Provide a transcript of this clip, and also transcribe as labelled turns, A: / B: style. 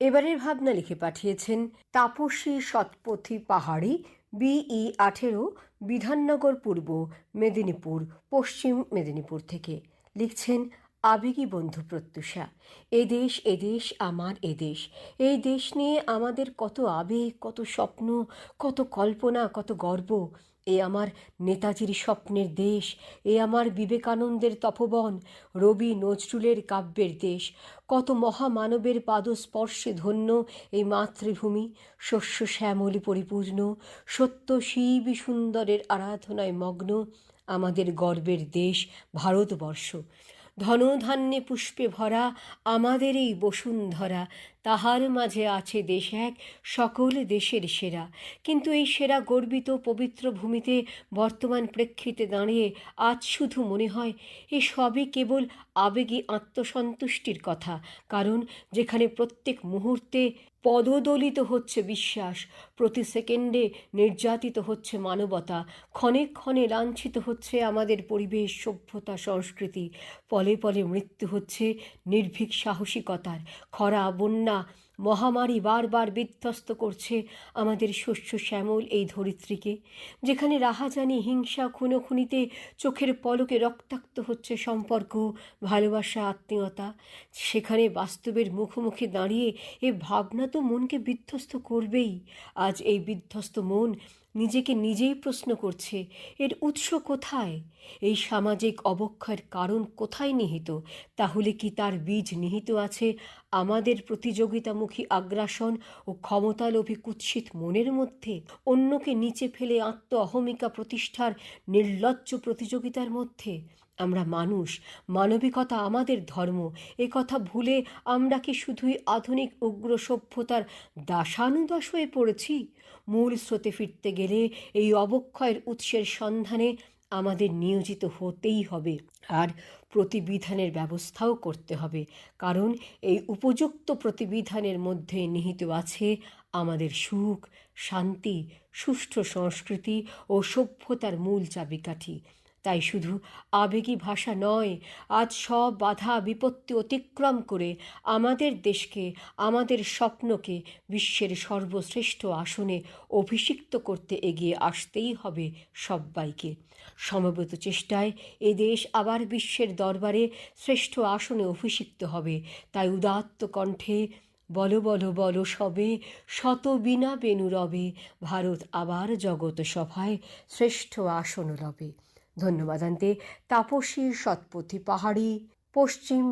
A: এবারের ভাবনা লিখে পাঠিয়েছেন তাপসী শতপথী পাহাড়ি বিই আঠেরো, বিধাননগর পূর্ব মেদিনীপুর, পশ্চিম মেদিনীপুর থেকে। লিখছেন, আবেগী বন্ধু প্রত্যুষা এদেশ এদেশ আমার এদেশ এই দেশ নিয়ে আমাদের কত আবেগ, কত স্বপ্ন, কত কল্পনা, কত গর্ব। এ আমার নেতাজির স্বপ্নের দেশ, এ আমার বিবেকানন্দের তপবন, রবি নজরুলের কাব্যের দেশ। কত মহামানবের পাদস্পর্শে ধন্য এই মাতৃভূমি, শস্য শ্যামলি পরিপূর্ণ, সত্য শিব সুন্দরের আরাধনায় মগ্ন আমাদের গর্বের দেশ, ভারতবর্ষ। ধনধান্যে পুষ্পে ভরা আমাদের এই বসুন্ধরা। তাহার মাঝে আছে দেশ এক, সকল দেশের সেরা। কিন্তু এই সেরা গর্বিত পবিত্র ভূমিতে বর্তমান প্রেক্ষিতে দাঁড়িয়ে আজ শুধু মনে হয়, এ সবই কেবল আবেগী আত্মসন্তুষ্টির কথা। কারণ যেখানে প্রত্যেক মুহূর্তে পদদলিত হচ্ছে বিশ্বাস, প্রতি সেকেন্ডে নির্যাতিত হচ্ছে মানবতা, ক্ষণে ক্ষণে লাঞ্ছিত হচ্ছে আমাদের পরিবেশ, সভ্যতা, সংস্কৃতি পলে পলে মৃত্যু হচ্ছে নির্ভীক সাহসিকতার, খরা, বন্যা মহামারী বারবার বিধ্বস্ত করছে আমাদের শস্য শ্যামল এই ধরিত্রীকে, যেখানে রাহাজানি হিংসা খুনোখুনিতে চোখের পলকে রক্তাক্ত হচ্ছে সম্পর্ক, ভালোবাসা, আত্মীয়তা। সেখানে বাস্তবের মুখোমুখি দাঁড়িয়ে এ ভাবনা তো মনকে বিধ্বস্ত করবেই। আজ এই বিধ্বস্ত মন নিজেকে নিজেই প্রশ্ন করছে, এর উৎস কোথায়? এই সামাজিক অবক্ষয়ের কারণ কোথায় নিহিত? তাহলে কি তার বীজ নিহিত আছে? আমাদের প্রতিযোগিতামুখী আগ্রাসন ও ক্ষমতালোভী কুৎসিত মনের মধ্যে? অন্যকে নিচে ফেলে আত্ম অহমিকা প্রতিষ্ঠার নির্লজ্জ প্রতিযোগিতার মধ্যে? আমরা মানুষ, মানবিকতা আমাদের ধর্ম, এ কথা ভুলে আমরা কি শুধুই আধুনিক উগ্র সভ্যতার দাসানুদাস হয়ে পড়েছি? মূল স্রোতে ফিরতে গেলে এই অবক্ষয়ের উৎসের সন্ধানে আমাদের নিয়োজিত হতেই হবে। আর প্রতিবিধানের ব্যবস্থাও করতে হবে। কারণ এই উপযুক্ত প্রতিবিধানের মধ্যে নিহিত আছে আমাদের সুখ, শান্তি, সুষ্ঠু সংস্কৃতি ও সভ্যতার মূল চাবিকাঠি। তাই শুধু আবেগী ভাষা নয়, আজ সব বাধা বিপত্তি অতিক্রম করে আমাদের দেশকে, আমাদের স্বপ্নকে বিশ্বের সর্বশ্রেষ্ঠ আসনে অভিষিক্ত করতে এগিয়ে আসতেই হবে সব্বাইকে সমবেত চেষ্টায় এ দেশ আবার বিশ্বের দরবারে শ্রেষ্ঠ আসনে অভিষিক্ত হবে। তাই উদাত্ত কণ্ঠে বলো বলো বলো সবে, শত বিনা বেনু রবে, ভারত আবার জগত সভায় শ্রেষ্ঠ আসন রবে। ধন্যবাদ আনতে তাপসী শতপথী পাহাড়ি পশ্চিম